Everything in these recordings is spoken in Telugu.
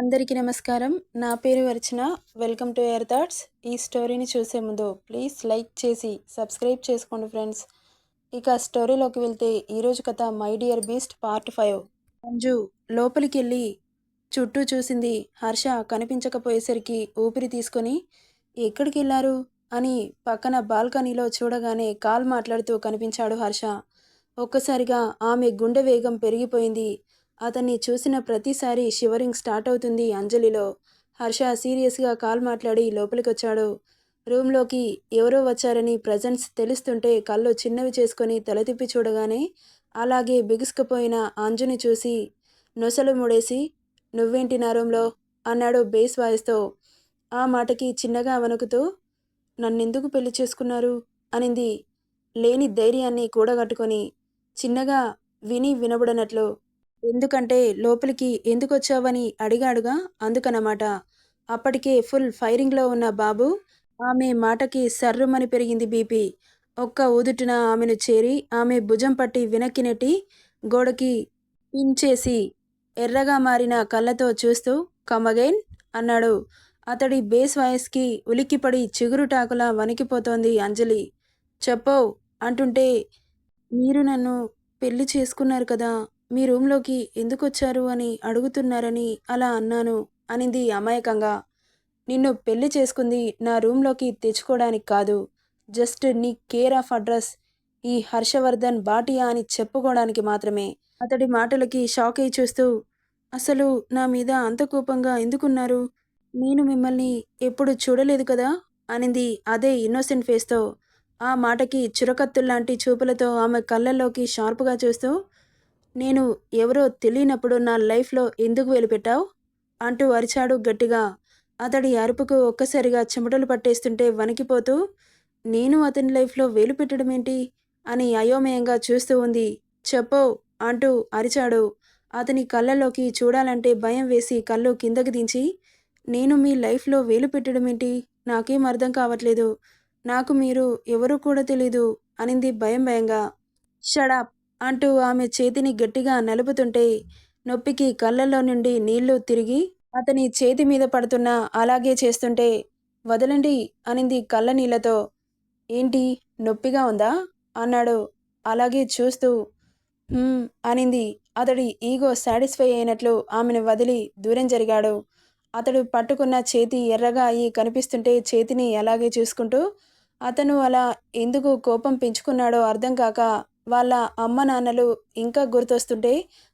అందరికీ నమస్కారం. నా పేరు Archana. Welcome to air thoughts. ఈ స్టోరీని చూసే ముందు ప్లీజ్ లైక్ చేసి సబ్స్క్రైబ్ చేసుకోండి ఫ్రెండ్స్. ఇక స్టోరీలోకి వెళ్తే ఈరోజు కథ my dear beast part five. Manju లోపలికి వెళ్ళి చుట్టూ చూసింది హర్ష కనిపించకపోయేసరికి ఊపిరి తీసుకొని ఎక్కడికి వెళ్ళారు? అని పక్కన బాల్కనీలో చూడగానే కాల్ మాట్లాడుతూ కనిపించాడు హర్ష. ఒక్కసారిగా ఆమె గుండె వేగం పెరిగిపోయింది. అతన్ని చూసిన ప్రతిసారి షివరింగ్ స్టార్ట్ అవుతుంది అంజలిలో. హర్ష సీరియస్గా కాల్ మాట్లాడి లోపలికొచ్చాడు. రూమ్లోకి ఎవరో వచ్చారని ప్రజెన్స్ తెలుస్తుంటే కళ్ళు చిన్నవి చేసుకొని తలతిప్పి చూడగానే అలాగే బిగుసుకుపోయిన అంజుని చూసి నొసలు ముడేసి నువ్వేంటి నా రూమ్లో? అన్నాడు బేస్ వాయిస్తో. ఆ మాటకి చిన్నగా వణుకుతూ నన్నెందుకు పెళ్ళి చేసుకున్నారు? అనింది. లేని ధైర్యాన్ని కూడగట్టుకొని చిన్నగా విని వినబడనట్లు ఎందుకంటే లోపలికి ఎందుకు వచ్చావని అడిగాడుగా అందుకనమాట. అప్పటికే ఫుల్ ఫైరింగ్లో ఉన్న బాబు ఆమె మాటకి సర్రుమని పెరిగింది బీపీ. ఒక్క ఊదుటిన ఆమెను చేరి ఆమె భుజం పట్టి వెనక్కి నెట్టి గోడకి పించేసి ఎర్రగా మారిన కళ్ళతో చూస్తూ కమగైన్ అన్నాడు. అతడి బేస్ వాయిస్కి ఉలిక్కిపడి చిగురుటాకులా వణికిపోతోంది అంజలి. చెప్పవు అంటుంటే మీరు నన్ను పెళ్ళి చేసుకున్నారు కదా మీ రూంలోకి ఎందుకు వచ్చారు అని అడుగుతున్నారని అలా అన్నాను అనింది అమాయకంగా. నిన్ను పెళ్ళి చేసుకుంది నా రూంలోకి తెచ్చుకోవడానికి కాదు. జస్ట్ నీ కేర్ ఆఫ్ అడ్రస్ ఈ హర్షవర్ధన్ బాటియా అని చెప్పుకోవడానికి మాత్రమే. అతడి మాటలకి షాక్ అయి చూస్తూ అసలు నా మీద అంత కోపంగా ఎందుకున్నారు? నేను మిమ్మల్ని ఎప్పుడు చూడలేదు కదా? అనింది అదే ఇన్నోసెంట్ ఫేస్తో. ఆ మాటకి చురకత్తుల్లాంటి చూపులతో ఆమె కళ్ళల్లోకి షార్ప్గా చూస్తూ నేను ఎవరో తెలియనప్పుడు నా లైఫ్లో ఎందుకు వెలిపెట్టావు? అంటూ అరిచాడు గట్టిగా. అతడి అరుపుకు ఒక్కసారిగా చెమటలు పట్టేస్తుంటే వణికిపోతూ నేను అతని లైఫ్లో వేలు పెట్టడం ఏంటి అని అయోమయంగా చూస్తూ ఉంది. చెప్పో అంటూ అరిచాడు. అతని కళ్ళలోకి చూడాలంటే భయం వేసి కళ్ళు కిందకి దించి నేను మీ లైఫ్లో వేలు పెట్టడం ఏంటి నాకేం అర్థం కావట్లేదు. నాకు మీరు ఎవరూ కూడా తెలీదు అనింది భయం భయంగా. షడాప్ అంటూ ఆమె చేతిని గట్టిగా నలుపుతుంటే నొప్పికి కళ్ళల్లో నుండి నీళ్ళు తిరిగి అతని చేతి మీద పడుతున్నా అలాగే చేస్తుంటే వదలండి అనింది కళ్ళ నీళ్ళతో ఏంటి నొప్పిగా ఉందా? అన్నాడు. అలాగే చూస్తూ అనింది. అతడి ఈగో సాటిస్ఫై అయినట్లు ఆమెను వదిలి దూరం జరిగాడు. అతడు పట్టుకున్న చేతి ఎర్రగా అయి కనిపిస్తుంటే చేతిని అలాగే చూసుకుంటూ అతను అలా ఎందుకు కోపం పెంచుకున్నాడో అర్థం కాక వాళ్ళ అమ్మ నాన్నలు ఇంకా గుర్తొస్తుంటే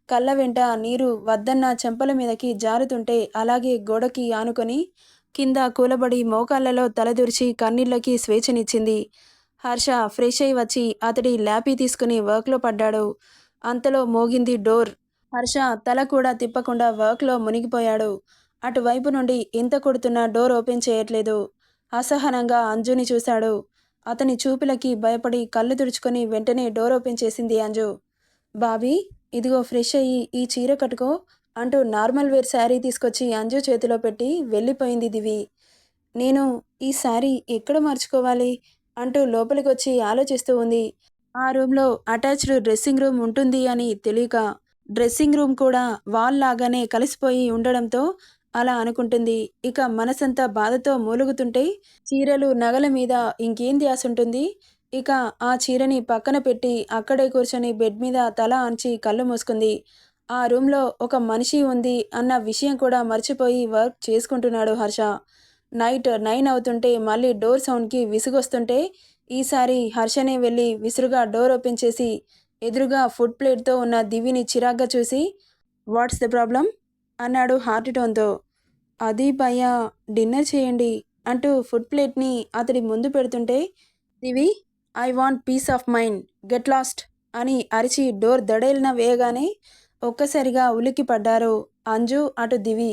కళ్ళ వెంట నీరు వద్దన్న చెంపల మీదకి జారుతుంటే అలాగే గోడకి ఆనుకొని కింద కూలబడి మోకాళ్ళలో తలదూర్చి కన్నీళ్ళకి స్వేచ్ఛనిచ్చింది. హర్ష ఫ్రెష్ అయి వచ్చి అతడి ల్యాపీ తీసుకుని వర్క్లో పడ్డాడు. అంతలో మోగింది డోర్. హర్ష తల కూడా తిప్పకుండా వర్క్లో మునిగిపోయాడు. అటువైపు నుండి ఇంత కొడుతున్న డోర్ ఓపెన్ చేయట్లేదు. అసహనంగా అంజుని చూశాడు. అతని చూపులకి భయపడి కళ్ళు తుడుచుకొని వెంటనే డోర్ ఓపెన్ చేసింది అంజు. బాబీ ఇదిగో ఫ్రెష్ అయ్యి ఈ చీర కట్టుకో అంటూ నార్మల్ వేర్ శారీ తీసుకొచ్చి అంజు చేతిలో పెట్టి వెళ్ళిపోయింది దివి. నేను ఈ శారీ ఎక్కడ మర్చుకోవాలి? అంటూ లోపలికి వచ్చి ఆలోచిస్తూ ఉంది. ఆ రూమ్లో అటాచ్డ్ డ్రెస్సింగ్ రూమ్ ఉంటుంది అని తెలియక డ్రెస్సింగ్ రూమ్ కూడా వాల్ లాగానే కలిసిపోయి ఉండడంతో అలా అనుకుంటుంది. ఇక మనసంతా బాధతో మూలుగుతుంటే చీరలు నగల మీద ఇంకేం ధ్యాస ఉంటుంది ఇక ఆ చీరని పక్కన పెట్టి అక్కడే కూర్చొని బెడ్ మీద తల ఆంచి కళ్ళు మూసుకుంది. ఆ రూమ్లో ఒక మనిషి ఉంది అన్న విషయం కూడా మర్చిపోయి వర్క్ చేసుకుంటున్నాడు హర్ష. నైట్ నైన్ అవుతుంటే మళ్ళీ డోర్ సౌండ్కి విసుగొస్తుంటే ఈసారి హర్షనే వెళ్ళి విసురుగా డోర్ ఓపెన్ చేసి ఎదురుగా ఫుడ్ ప్లేట్తో ఉన్న దివిని చిరాగ్గా చూసి వాట్స్ ద ప్రాబ్లం అన్నాడు హార్ట్ టోన్తో. అది భయ్యా డిన్నర్ చేయండి అంటూ ఫుడ్ ప్లేట్ని అతడి ముందు పెడుతుంటే Divi I want peace of mind get lost అని అరిచి డోర్ దడేలిన వేయగానే ఒక్కసారిగా ఉలిక్కి పడ్డారు అంజు అటు దివి.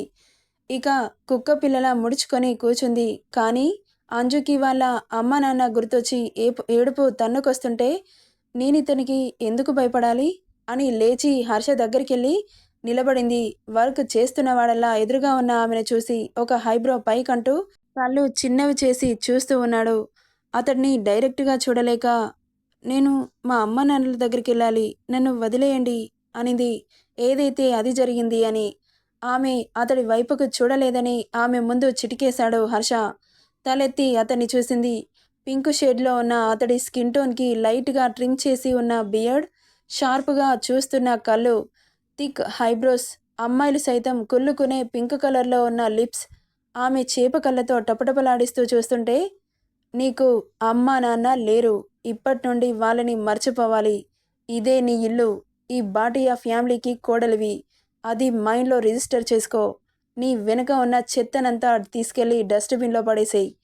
ఇక కుక్క పిల్లల ముడుచుకొని కూర్చుంది కానీ అంజుకి వాళ్ళ అమ్మ నాన్న గుర్తొచ్చి ఏ ఏడుపు తన్నుకొస్తుంటే నేనితనికి ఎందుకు భయపడాలి? అని లేచి హర్ష దగ్గరికి వెళ్ళి నిలబడింది. వర్క్ చేస్తున్నవాడల్లా ఎదురుగా ఉన్న ఆమెను చూసి ఒక హైబ్రో పైకంటూ కళ్ళు చిన్నవి చేసి చూస్తూ ఉన్నాడు. అతడిని డైరెక్ట్గా చూడలేక నేను మా అమ్మ నాన్నల దగ్గరికి వెళ్ళాలి నన్ను వదిలేయండి అనింది. ఏదైతే అది జరిగింది అని. ఆమె అతడి వైపుకు చూడలేదని ఆమె ముందు చిటికేశాడు హర్ష. తలెత్తి అతన్ని చూసింది. పింక్ షేడ్లో ఉన్న అతడి స్కిన్ టోన్కి లైట్గా ట్రిమ్ చేసి ఉన్న బియర్డ్ షార్ప్గా చూస్తున్న కళ్ళు థిక్ హైబ్రోస్ అమ్మాయిలు సైతం కుళ్ళుకునే పింక్ కలర్లో ఉన్న లిప్స్ ఆమె చేప కళ్ళతో టపటపలాడిస్తూ చూస్తుంటే నీకు అమ్మ నాన్న లేరు. ఇప్పటి నుండి వాళ్ళని మర్చిపోవాలి. ఇదే నీ ఇల్లు. ఈ బాటియా ఫ్యామిలీకి కోడలివి. అది మైండ్లో రిజిస్టర్ చేసుకో. నీ వెనుక ఉన్న చెత్తనంతా తీసుకెళ్ళి డస్ట్బిన్లో పడేసేయి.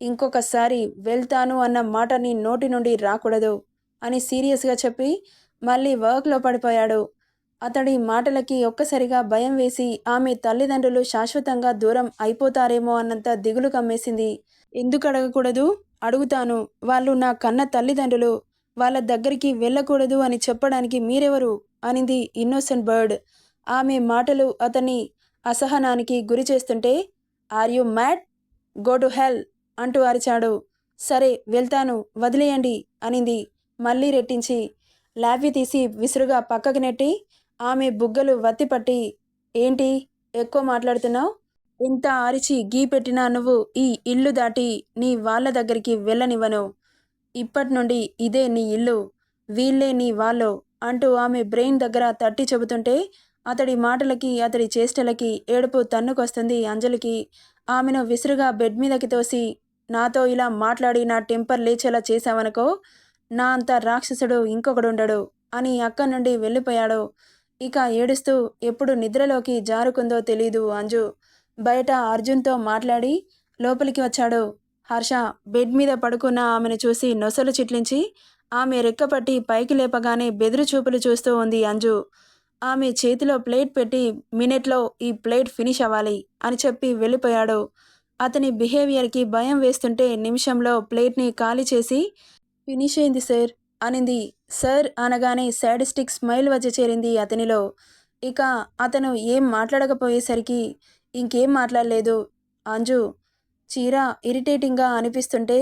ఇంకొకసారి వెళ్తాను అన్న మాట నీ నోటి నుండి రాకూడదు అని సీరియస్గా చెప్పి మళ్ళీ వర్క్లో పడిపోయాడు. అతడి మాటలకి ఒక్కసారిగా భయం వేసి ఆమె తల్లిదండ్రులు శాశ్వతంగా దూరం అయిపోతారేమో అన్నంత దిగులు కమ్మేసింది. ఎందుకు అడగకూడదు? అడుగుతాను. వాళ్ళు నా కన్న తల్లిదండ్రులు. వాళ్ళ దగ్గరికి వెళ్ళకూడదు అని చెప్పడానికి మీరెవరు? అనింది ఇన్నోసెంట్ బర్డ్. ఆమె మాటలు అతన్ని అసహనానికి గురి చేస్తుంటే are you mad? Go to hell! అంటూ అరిచాడు. సరే వెళ్తాను. వదిలేయండి అనింది. మళ్ళీ రెట్టించి లాఫీ తీసి విసురుగా పక్కకు నెట్టి ఆమె బుగ్గలు వత్తిపట్టి ఏంటి? ఎక్కువ మాట్లాడుతున్నావు? ఇంత అరిచి గీ పెట్టినా నువ్వు ఈ ఇల్లు దాటి నీ వాళ్ళ దగ్గరికి వెళ్ళనివ్వను. ఇప్పటి నుండి ఇదే నీ ఇల్లు. వీళ్ళే నీ వాళ్ళు అంటూ ఆమె బ్రెయిన్ దగ్గర తట్టి చెబుతుంటే అతడి మాటలకి అతడి చేష్టలకి ఏడుపు తన్నుకొస్తుంది అంజలికి. ఆమెను విసురుగా బెడ్ మీదకి తోసి నాతో ఇలా మాట్లాడి నా టెంపర్ లేచేలా చేశావనుకో నా అంత రాక్షసుడు ఇంకొకడుండడు అని అక్కడి నుండి వెళ్ళిపోయాడు. ఇక ఏడుస్తూ ఎప్పుడు నిద్రలోకి జారుకుందో తెలీదు అంజు. బయట అర్జున్తో మాట్లాడి లోపలికి వచ్చాడు. హర్ష బెడ్ మీద పడుకున్న ఆమెను చూసి నొసలు చిట్లించి ఆమె రెక్కపట్టి పైకి లేపగానే బెదురు చూపులు చూస్తూ ఉంది అంజు. ఆమె చేతిలో ప్లేట్ పెట్టి మినిట్లో ఈ ప్లేట్ ఫినిష్ అవ్వాలి అని చెప్పి వెళ్ళిపోయాడు. అతని బిహేవియర్కి భయం వేస్తుంటే నిమిషంలో ప్లేట్ని ఖాళీ చేసి ఫినిష్ అయింది సార్. అనింది. సార్ అనగానే శాడిస్టిక్ స్మైల్ వచ్చి చేరింది అతనిలో. ఇక అతను ఏం మాట్లాడకపోయేసరికి ఇంకేం మాట్లాడలేదు. అంజు చీర ఇరిటేటింగ్గా అనిపిస్తుంటే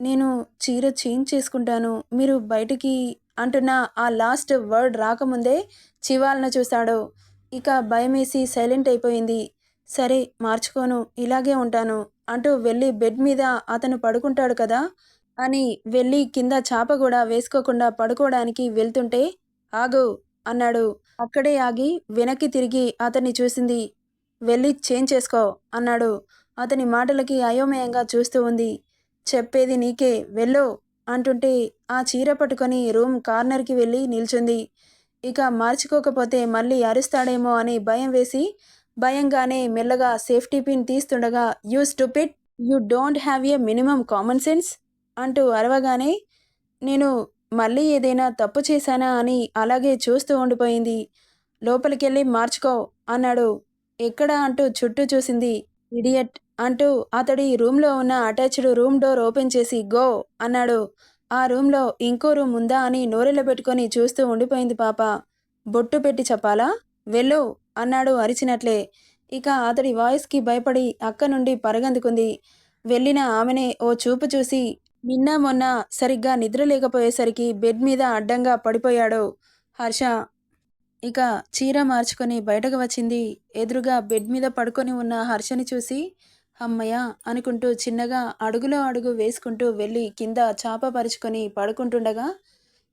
నేను చీర చేంజ్ చేసుకుంటాను. మీరు బయటికి అంటున్న ఆ లాస్ట్ వర్డ్ రాకముందే చివాలను చూశాడు. ఇక భయమేసి సైలెంట్ అయిపోయింది. సరే మార్చుకోను ఇలాగే ఉంటాను అంటూ వెళ్ళి బెడ్ మీద అతను పడుకుంటాడు కదా అని వెళ్ళి కింద చాప కూడా వేసుకోకుండా పడుకోవడానికి వెళ్తుంటే ఆగు అన్నాడు. అక్కడే ఆగి వెనక్కి తిరిగి అతన్ని చూసింది. వెళ్ళి చేంజ్ చేసుకో అన్నాడు. అతని మాటలకి అయోమయంగా చూస్తూ ఉంది. చెప్పేది నీకే వెళ్ళు అంటుంటే ఆ చీర పట్టుకొని రూమ్ కార్నర్కి వెళ్ళి నిల్చుంది. ఇక మార్చుకోకపోతే మళ్ళీ అరుస్తాడేమో అని భయం వేసి భయంగానే మెల్లగా safety pin తీస్తుండగా you stupid! You don't have a minimum common sense! అంటూ అరవగానే నేను మళ్ళీ ఏదైనా తప్పు చేశానా అని అలాగే చూస్తూ ఉండిపోయింది. లోపలికెళ్ళి మార్చుకో అన్నాడు. ఎక్కడ? అంటూ చుట్టూ చూసింది. ఇడియట్ అంటూ అతడి రూమ్లో ఉన్న అటాచ్డ్ రూమ్ డోర్ ఓపెన్ చేసి గో అన్నాడు. ఆ రూమ్లో ఇంకో రూమ్ ఉందా అని నోరెలో పెట్టుకొని చూస్తూ ఉండిపోయింది పాప. బొట్టు పెట్టి చెప్పాలా? వెళ్ళు అన్నాడు అరిచినట్లే. ఇక అతడి వాయిస్కి భయపడి అక్క నుండి పరగందుకుంది. వెళ్ళిన ఆమెనే ఓ చూపు చూసి నిన్న మొన్న సరిగ్గా నిద్ర లేకపోయేసరికి బెడ్ మీద అడ్డంగా పడిపోయాడు హర్ష. ఇక చీర మార్చుకొని బయటకు వచ్చింది. ఎదురుగా బెడ్ మీద పడుకొని ఉన్న హర్షని చూసి అమ్మయ్య అనుకుంటూ చిన్నగా అడుగులో అడుగు వేసుకుంటూ వెళ్ళి కింద చాప పరుచుకొని పడుకుంటుండగా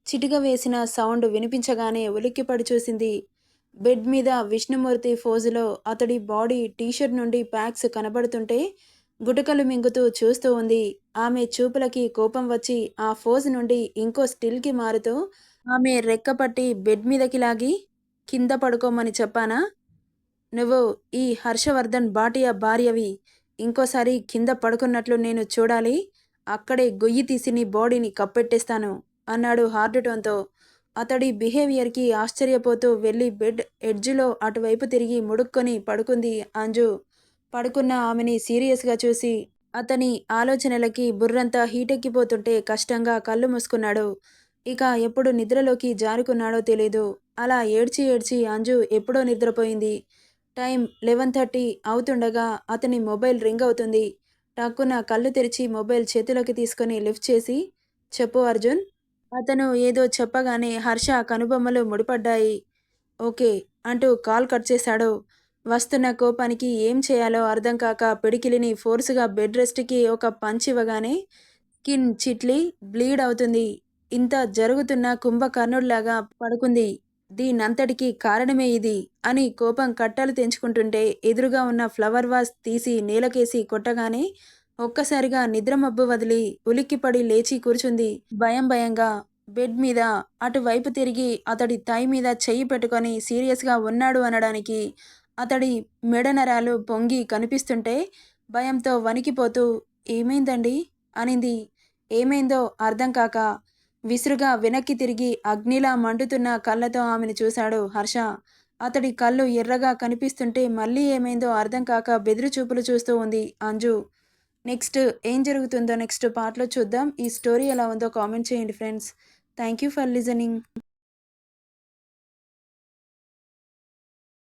చిటిక వేసిన సౌండ్ వినిపించగానే ఉలిక్కిపడి చూసింది. బెడ్ మీద విష్ణుమూర్తి ఫోజులో అతడి బాడీ టీషర్ట్ నుండి ప్యాక్స్ కనబడుతుంటే గుటకలు మింగుతూ చూస్తూ ఉంది. ఆమె చూపులకి కోపం వచ్చి ఆ ఫోజ్ నుండి ఇంకో స్టిల్కి మారుతూ ఆమె రెక్కపట్టి బెడ్ మీదకి లాగి కింద పడుకోమని చెప్పానా? నువ్వు ఈ హర్షవర్ధన్ బాటియా భార్యవి. ఇంకోసారి కింద పడుకున్నట్లు నేను చూడాలి. అక్కడే గొయ్యి తీసి నీ బాడీని కప్పెట్టేస్తాను అన్నాడు హార్డ్ టోన్తో అతడి బిహేవియర్కి ఆశ్చర్యపోతూ వెళ్ళి బెడ్ ఎడ్జ్లో అటువైపు తిరిగి ముడుక్కొని పడుకుంది అంజు. పడుకున్న ఆమెని సీరియస్గా చూసి అతని ఆలోచనలకి బుర్రంతా హీటెక్కిపోతుంటే కష్టంగా కళ్ళు మూసుకున్నాడు. ఇక ఎప్పుడు నిద్రలోకి జారుకున్నాడో తెలీదు. అలా ఏడ్చి ఏడ్చి అంజు ఎప్పుడో నిద్రపోయింది. టైం లెవెన్ థర్టీ అవుతుండగా అతని మొబైల్ రింగ్ అవుతుంది. టక్కున కళ్ళు తెరిచి మొబైల్ చేతిలోకి తీసుకొని లిఫ్ట్ చేసి చెప్పు అర్జున్. అతను ఏదో చెప్పగానే హర్ష కనుబొమ్మలు ముడిపడ్డాయి. ఓకే అంటూ కాల్ కట్ చేశాడు. వస్తున్న కోపానికి ఏం చేయాలో అర్థం కాక పిడికిలిని ఫోర్సుగా బెడ్ రెస్ట్కి ఒక పంచ్ ఇవ్వగానే కిన్ చిట్లి బ్లీడ్ అవుతుంది. ఇంత జరుగుతున్న కుంభకర్ణుడిలాగా పడుకుంది. దీనంతటికీ కారణమే ఇది అని కోపం కట్టలు తెంచుకుంటుంటే ఎదురుగా ఉన్న ఫ్లవర్ వాస్ తీసి నేలకేసి కొట్టగానే ఒక్కసారిగా నిద్రమబ్బు వదిలి ఉలిక్కిపడి లేచి కూర్చుంది. భయం భయంగా బెడ్ మీద అటువైపు తిరిగి అతడి తై మీద చెయ్యి పెట్టుకొని సీరియస్గా ఉన్నాడు అనడానికి అతడి మెడనరాలు పొంగి కనిపిస్తుంటే భయంతో వణికిపోతూ ఏమైందండి? అనింది. ఏమైందో అర్థం కాక విసురుగా వెనక్కి తిరిగి అగ్నిలా మండుతున్న కళ్ళతో ఆమెను చూశాడు హర్ష. అతడి కళ్ళు ఎర్రగా కనిపిస్తుంటే మళ్ళీ ఏమైందో అర్థం కాక బెదిరి చూపులు చూస్తూ ఉంది అంజు. నెక్స్ట్ ఏం జరుగుతుందో నెక్స్ట్ పార్ట్లో చూద్దాం. ఈ స్టోరీ ఎలా ఉందో కామెంట్ చేయండి friends. Thank you for listening.